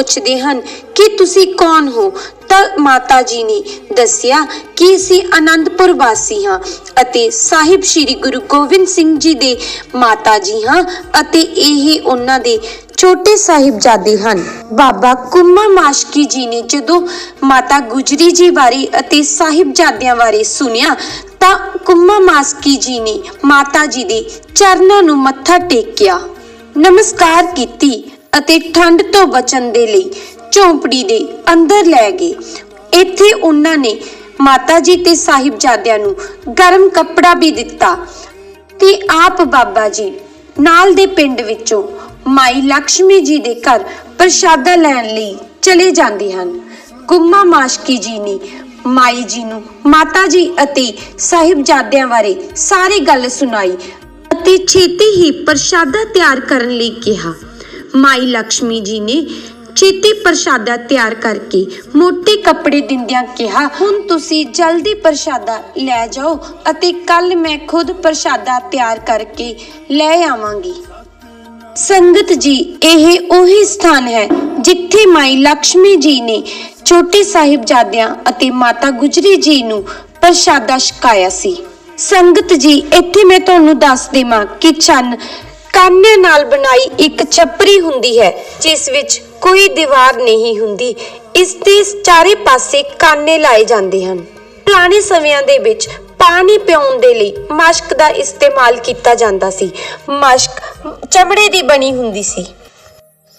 ਪੁੱਛਦੇ ਹਨ ਕਿ ਤੁਸੀਂ ਕੌਣ ਹੋ? ਤਾਂ ਮਾਤਾ ਜੀ ਨੇ ਦੱਸਿਆ ਕਿ ਅਸੀਂ ਆਨੰਦਪੁਰ ਵਾਸੀ ਹਾਂ ਅਤੇ ਸਾਹਿਬ ਸ੍ਰੀ ਗੁਰੂ ਗੋਬਿੰਦ ਸਿੰਘ ਜੀ ਦੇ ਮਾਤਾ ਜੀ ਹਾਂ ਅਤੇ ਇਹ ਉਹਨਾਂ ਦੇ ਛੋਟੇ ਸਾਹਿਬਜ਼ਾਦੇ ਹਨ। ਬਾਬਾ ਕੁੰਮਾ ਮਾਸ਼ਕੀ ਜੀ ਨੇ ਜਦੋਂ ਮਾਤਾ ਗੁਜਰੀ ਜੀ ਬਾਰੇ ਅਤੇ ਸਾਹਿਬਜ਼ਾਦਿਆਂ ਬਾਰੇ ਸੁਣਿਆ ਤਾਂ ਕੁੰਮਾ ਮਾਸਕੀ ਜੀ ਨੇ ਮਾਤਾ ਜੀ ਦੇ ਚਰਨਾਂ ਨੂੰ ਮੱਥਾ ਟੇਕਿਆ। ਨਮਸਕਾਰ ਕੀਤੀ। ਅਤੇ ਠੰਡ ਤੋਂ ਬਚਣ ਦੇ ਲਈ ਝੌਂਪੜੀ ਦੇ ਅੰਦਰ ਲੈ ਗਏ। ਇੱਥੇ ਉਹਨਾਂ ਨੇ ਮਾਤਾ ਜੀ ਤੇ ਸਾਹਿਬਜ਼ਾਦਿਆਂ ਨੂੰ ਗਰਮ ਕੱਪੜਾ ਵੀ ਦਿੱਤਾ ਤੇ ਆਪ ਬਾਬਾ ਜੀ ਨਾਲ ਦੇ ਪਿੰਡ ਵਿੱਚੋਂ ਮਾਈ ਲక్ష్ਮੀ ਜੀ ਦੇ ਘਰ ਪ੍ਰਸ਼ਾਦਾ ਲੈਣ ਲਈ ਚਲੇ ਜਾਂਦੇ ਹਨ। ਗੁੰਮਾ ਮਾਸ਼ਕੀ ਜੀ ਨੇ ਮਾਈ ਜੀ ਨੂੰ ਮਾਤਾ ਜੀ ਅਤੇ ਸਾਹਿਬਜ਼ਾਦਿਆਂ ਬਾਰੇ ਸਾਰੀ ਗੱਲ ਸੁਣਾਈ ਅਤੇ ਛੇਤੀ ਹੀ ਪ੍ਰਸ਼ਾਦਾ ਤਿਆਰ ਕਰਨ ਲਈ ਕਿਹਾ। ਮਾਈ ਲక్ష్ਮੀ ਜੀ ਨੇ ਛੇਤੀ ਪ੍ਰਸ਼ਾਦਾ ਤਿਆਰ ਕਰਕੇ ਮੋਟੇ ਕੱਪੜੇ ਦਿੰਦਿਆਂ ਕਿਹਾ, ਹੁਣ ਤੁਸੀਂ ਜਲਦੀ ਪ੍ਰਸ਼ਾਦਾ ਲੈ ਜਾਓ ਅਤੇ ਕੱਲ ਮੈਂ ਖੁਦ ਪ੍ਰਸ਼ਾਦਾ ਤਿਆਰ ਕਰਕੇ ਲੈ ਆਵਾਂਗੀ। ਸੰਗਤ ਜੀ, ਇਹ ਉਹੀ ਸਥਾਨ ਹੈ ਜਿੱਥੇ ਮਾਈ ਲక్ష్ਮੀ ਜੀ ਨੇ ਛੋਟੇ ਸਾਹਿਬਜ਼ਾਦਿਆਂ ਅਤੇ ਮਾਤਾ ਗੁਜਰੀ ਜੀ ਨੂੰ ਪ੍ਰਸ਼ਾਦਾ ਛਕਾਇਆ ਸੀ। ਸੰਗਤ ਜੀ, ਇੱਥੇ ਮੈਂ ਤੁਹਾਨੂੰ ਦੱਸ ਦੇਵਾਂ ਕਿ ਚੰਨ ਕਾਨੇ ਨਾਲ ਬਣਾਈ ਇੱਕ ਛੱਪਰੀ ਹੁੰਦੀ ਹੈ, ਜਿਸ ਵਿੱਚ ਕੋਈ ਦੀਵਾਰ ਨਹੀਂ ਹੁੰਦੀ। ਇਸ ਦੇ ਚਾਰੇ ਪਾਸੇ ਕਾਨੇ ਲਾਏ ਜਾਂਦੇ ਹਨ। ਪੁਰਾਣੇ ਸਮਿਆਂ ਦੇ ਵਿੱਚ ਪਾਣੀ ਪਿਉਣ ਦੇ ਲਈ ਮਸ਼ਕ ਦਾ ਇਸਤੇਮਾਲ ਕੀਤਾ ਜਾਂਦਾ ਸੀ। ਮਸ਼ਕ ਚਮੜੇ ਦੀ ਬਣੀ ਹੁੰਦੀ ਸੀ।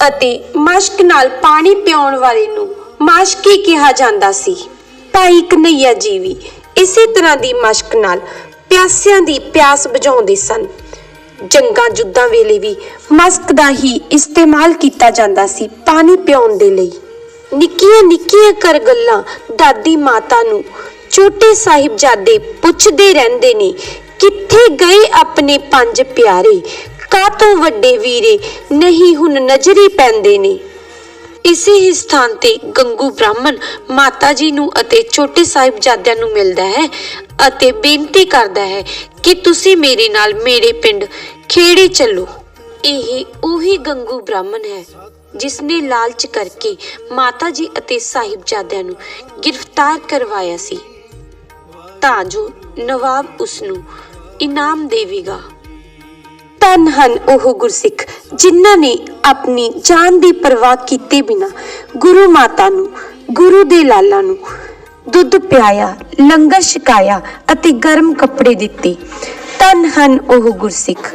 ਅਤੇ ਮਸ਼ਕ ਨਾਲ ਪਾਣੀ ਪਿਉਣ ਵਾਲੇ ਨੂੰ ਮਾਸ਼ਕੀ ਕਿਹਾ ਜਾਂਦਾ ਸੀ। ਭਾਈ ਕਨਈਆ ਜੀ ਵੀ ਇਸੇ ਤਰ੍ਹਾਂ ਦੀ ਮਸ਼ਕ ਨਾਲ ਪਿਆਸਿਆਂ ਦੀ ਪਿਆਸ ਬੁਝਾਉਂਦੇ ਸਨ। ਜੰਗਾਂ ਜੁੱਦਾਂ ਵੇਲੇ ਵੀ ਮਸ਼ਕ ਦਾ ਹੀ ਇਸਤੇਮਾਲ ਕੀਤਾ ਜਾਂਦਾ ਸੀ ਪਾਣੀ ਪਿਉਣ ਦੇ ਲਈ। ਨਿੱਕੀਆਂ ਨਿੱਕੀਆਂ ਕਰ ਗੱਲਾਂ ਦਾਦੀ ਮਾਤਾ ਨੂੰ ਛੋਟੇ ਸਾਹਿਬਜ਼ਾਦੇ ਪੁੱਛਦੇ ਰਹਿੰਦੇ ਨੇ, ਕਿੱਥੇ ਗਏ ਆਪਣੇ ਪੰਜ ਪਿਆਰੇ? ਕਾਤੋਂ ਵੱਡੇ ਵੀਰੇ ਨਹੀਂ ਹੁਣ ਨਜ਼ਰੀ ਪੈਂਦੇ ਨੇ? ਇਸੇ ਹੀ ਸਥਾਨ ਤੇ ਗੰਗੂ ਬ੍ਰਾਹਮਣ ਮਾਤਾ ਜੀ ਨੂੰ ਅਤੇ ਛੋਟੇ ਸਾਹਿਬਜ਼ਾਦਿਆਂ ਨੂੰ ਮਿਲਦਾ ਹੈ ਅਤੇ ਬੇਨਤੀ ਕਰਦਾ ਹੈ ਕਿ ਤੁਸੀਂ ਮੇਰੇ ਨਾਲ ਮੇਰੇ ਪਿੰਡ ਖੇੜੇ ਚੱਲੋ। ਇਹ ਉਹੀ ਗੰਗੂ ਬ੍ਰਾਹਮਣ ਹੈ ਜਿਸ ਨੇ ਲਾਲਚ ਕਰਕੇ ਮਾਤਾ ਜੀ ਅਤੇ ਸਾਹਿਬਜ਼ਾਦਿਆਂ ਨੂੰ ਗ੍ਰਿਫਤਾਰ ਕਰਵਾਇਆ ਸੀ। ਤਾਂ ਜੋ ਨਵਾਬ ਉਸ ਨੂੰ ਇਨਾਮ ਦੇਵੇਗਾ। ਧੰਨ ਹਨ ਉਹ ਗੁਰਸਿੱਖ, ਜਿਨ੍ਹਾਂ ਨੇ ਆਪਣੀ ਜਾਨ ਦੀ ਪਰਵਾਹ ਕੀਤੇ ਬਿਨਾ ਗੁਰੂ ਮਾਤਾ ਨੂੰ, ਗੁਰੂ ਦੇ ਲਾਲਾਂ ਨੂੰ ਦੁੱਧ ਪਿਆਇਆ, ਲੰਗਰ ਛਕਾਇਆ ਅਤੇ ਗਰਮ ਕੱਪੜੇ ਦਿੱਤੇ। ਧੰਨ ਹਨ ਉਹ ਗੁਰਸਿੱਖ।